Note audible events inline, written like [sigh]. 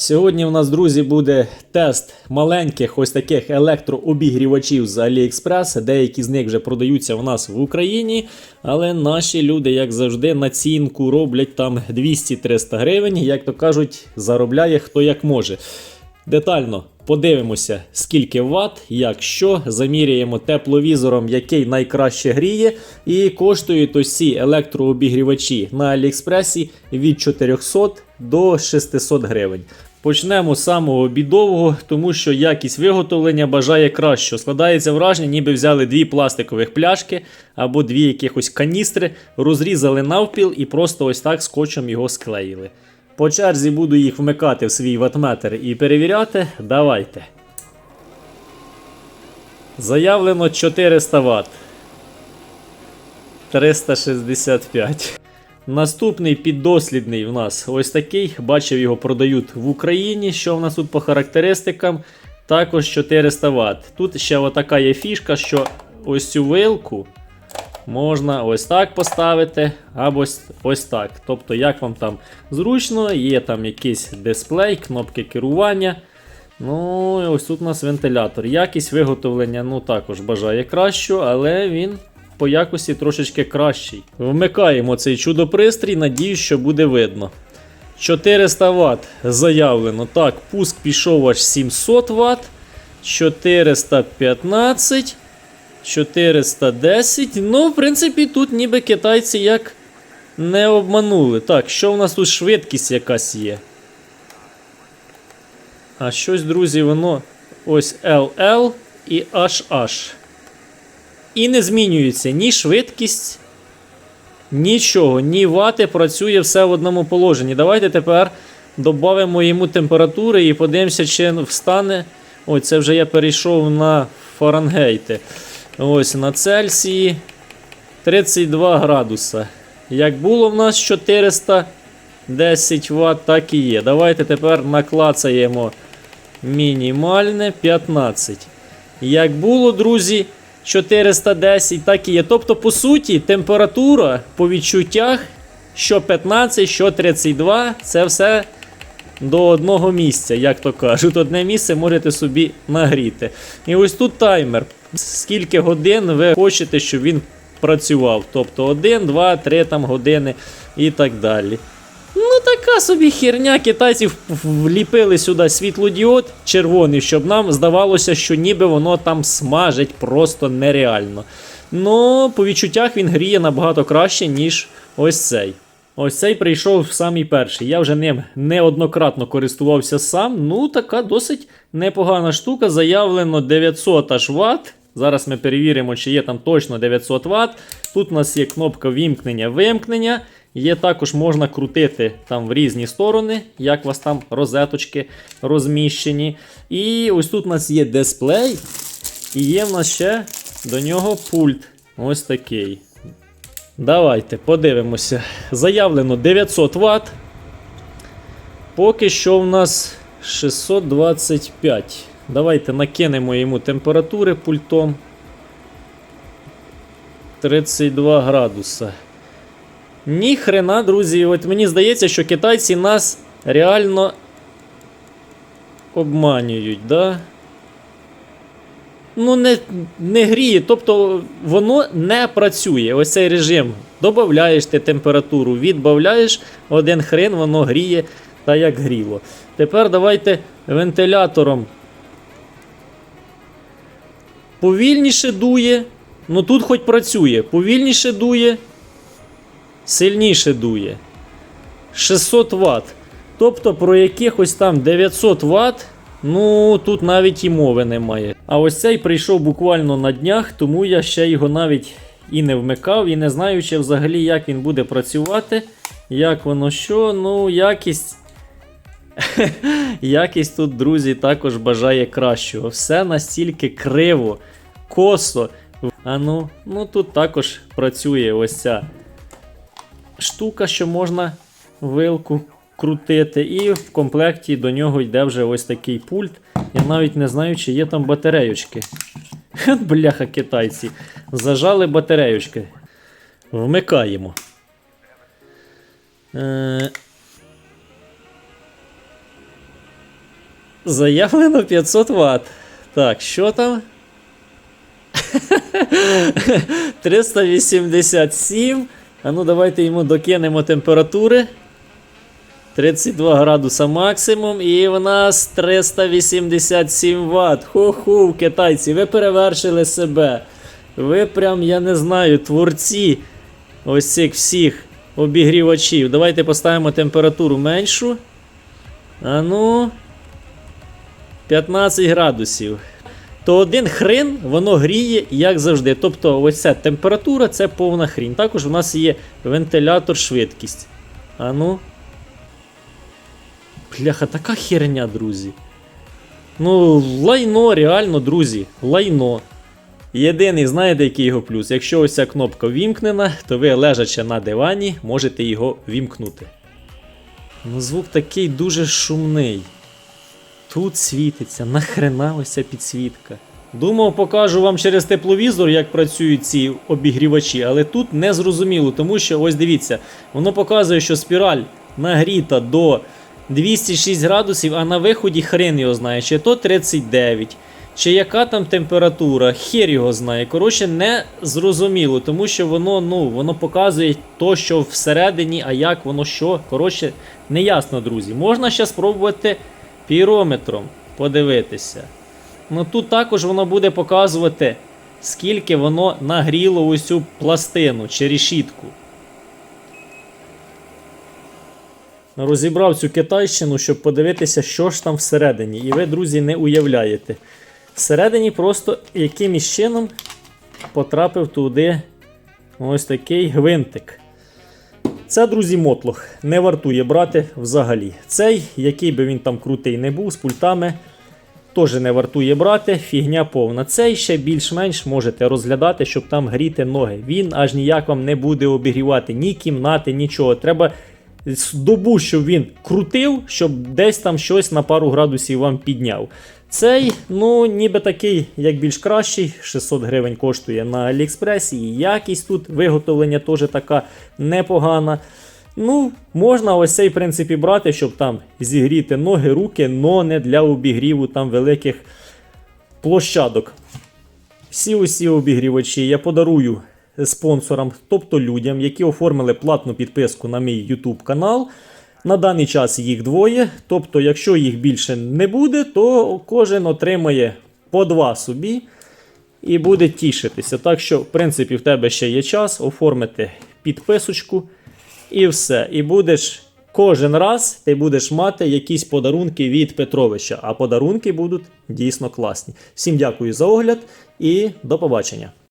Сьогодні в нас, друзі, буде тест маленьких ось таких електрообігрівачів з AliExpress. Деякі з них вже продаються в нас в Україні, але наші люди, як завжди, націнку роблять там 200-300 гривень. Як то кажуть, заробляє хто як може. Детально подивимося, скільки ватт, як що, заміряємо тепловізором, який найкраще гріє, і коштують ось електрообігрівачі на Аліекспресі від 400 до 600 гривень. Почнемо з самого бідового, тому що якість виготовлення бажає кращого. Складається враження, ніби взяли дві пластикових пляшки або дві якихось каністри, розрізали навпіл і просто ось так скотчем його склеїли. По черзі буду їх вмикати в свій ватметр і перевіряти. Давайте. Заявлено 400 Вт. 365. Наступний піддослідний в нас ось такий. Бачив, його продають в Україні. Що в нас тут по характеристикам? Також 400 Вт. Тут ще отака є фішка, що ось цю вилку можна ось так поставити, або ось, ось так. Тобто, як вам там зручно, є там якийсь дисплей, кнопки керування. Ну, і ось тут у нас вентилятор. Якість виготовлення ну, також бажає кращу, але він по якості трошечки кращий. Вмикаємо цей чудо-пристрій, надіюсь, що буде видно. 400 Вт заявлено. Так, пуск пішов аж 700 Вт. 415. 410. Ну, в принципі, тут ніби китайці як не обманули. Так, що в нас тут швидкість якась є? А щось, друзі, воно ось LL і HH. І не змінюється ні швидкість, нічого, ні вати, працює все в одному положенні. Давайте тепер додамо йому температури і подивимося, чи встане. Ой, це вже я перейшов на Фаренгейти. Ось на Цельсії 32 градуса. Як було в нас 410 Вт, так і є. Давайте тепер наклацаємо мінімальне 15. Як було, друзі, 410, так і є. Тобто, по суті, температура по відчуттях, що 15, що 32, це все до одного місця, як то кажуть. Одне місце можете собі нагріти. І ось тут таймер. Скільки годин ви хочете, щоб він працював. Тобто 1, 2, 3 там години і так далі. Ну, така собі херня. Китайці вліпили сюди світлодіод червоний, щоб нам здавалося, що ніби воно там смажить просто нереально. Ну, по відчуттях він гріє набагато краще, ніж ось цей. Ось цей прийшов самий перший. Я вже ним неоднократно користувався сам. Ну, така досить непогана штука. Заявлено 900 аж Вт. Зараз ми перевіримо, чи є там точно 900 Вт. Тут у нас є кнопка вімкнення-вимкнення. Є також можна крутити там в різні сторони, як у вас там розеточки розміщені. І ось тут у нас є дисплей. І є в нас ще до нього пульт. Ось такий. Давайте подивимося. Заявлено 900 Вт. Поки що в нас 625. Давайте накинемо йому температури пультом. 32 градуса. Ні хрена, друзі, от мені здається, що китайці нас реально обманюють, да? Ну, не, не гріє, тобто воно не працює. Ось цей режим. Додаєш ти температуру, відбавляєш один хрен, воно гріє та як гріло. Тепер давайте вентилятором. Повільніше дує. Ну тут хоч працює. Повільніше дує, сильніше дує. 600 Вт. Тобто про якихось там 900 Вт. Ну, тут навіть і мови немає. А ось цей прийшов буквально на днях, тому я ще його навіть і не вмикав, і не знаю, чи взагалі як він буде працювати. Як воно що, ну, якість. [laughs] якість тут, друзі, також бажає кращого. Все настільки криво, косо. А ну, ну тут також працює ось ця штука, що можна вилку крутити. І в комплекті до нього йде вже ось такий пульт. Я навіть не знаю, чи є там батареючки. Бляха, китайці. Зажали батареючки. Вмикаємо. Е... Заявлено 500 Вт. Так, що там? [laughs] 387. А ну давайте йому докинемо температури. 32 градуса максимум, і в нас 387 Вт. Ху-ху, китайці, ви перевершили себе. Ви прям, я не знаю, творці ось цих всіх обігрівачів. Давайте поставимо температуру меншу. А ну. 15 градусів. То один хрен воно гріє, як завжди. Тобто, ось ця температура це повна хрінь. Також у нас є вентилятор швидкість. А ну. Бляха, така херня, друзі. Ну, лайно, реально, друзі, лайно. Єдиний, знаєте, який його плюс? Якщо ось ця кнопка вімкнена, то ви лежачи на дивані, можете його вімкнути. Ну, звук такий дуже шумний. Тут світиться, нахрена ось підсвітка. Думав, покажу вам через тепловізор, як працюють ці обігрівачі, але тут не зрозуміло, тому що ось дивіться, воно показує, що спіраль нагріта до 206 градусів, а на виході хрен його знає, чи то 39, чи яка там температура, хер його знає. Коротше, не зрозуміло, тому що воно ну, воно показує то, що всередині, а як воно що. Коротше, не ясно, друзі. Можна ще спробувати пірометром подивитися. Ну тут також воно буде показувати, скільки воно нагріло ось пластину чи решітку. Розібрав цю китайщину, щоб подивитися, що ж там всередині. І ви, друзі, не уявляєте. Всередині просто якимось чином потрапив туди ось такий гвинтик. Це, друзі, мотлох. Не вартує брати взагалі. Цей, який би він там крутий не був, з пультами, теж не вартує брати. Фігня повна. Цей ще більш-менш можете розглядати, щоб там гріти ноги. Він аж ніяк вам не буде обігрівати ні кімнати, нічого. Треба добу, щоб він крутив, щоб десь там щось на пару градусів вам підняв. Цей, ну, ніби такий, як більш кращий, 600 гривень коштує на Аліекспресі, і якість тут виготовлення теж така непогана. Ну, можна ось цей в принципі брати, щоб там зігріти ноги, руки, но не для обігріву там великих площадок. Всі усі обігрівачі я подарую спонсорам, тобто людям, які оформили платну підписку на мій YouTube канал. На даний час їх двоє. Тобто, якщо їх більше не буде, то кожен отримає по два собі і буде тішитися. Так що, в принципі, в тебе ще є час оформити підписочку і все. І будеш кожен раз ти будеш мати якісь подарунки від Петровича. А подарунки будуть дійсно класні. Всім дякую за огляд і до побачення.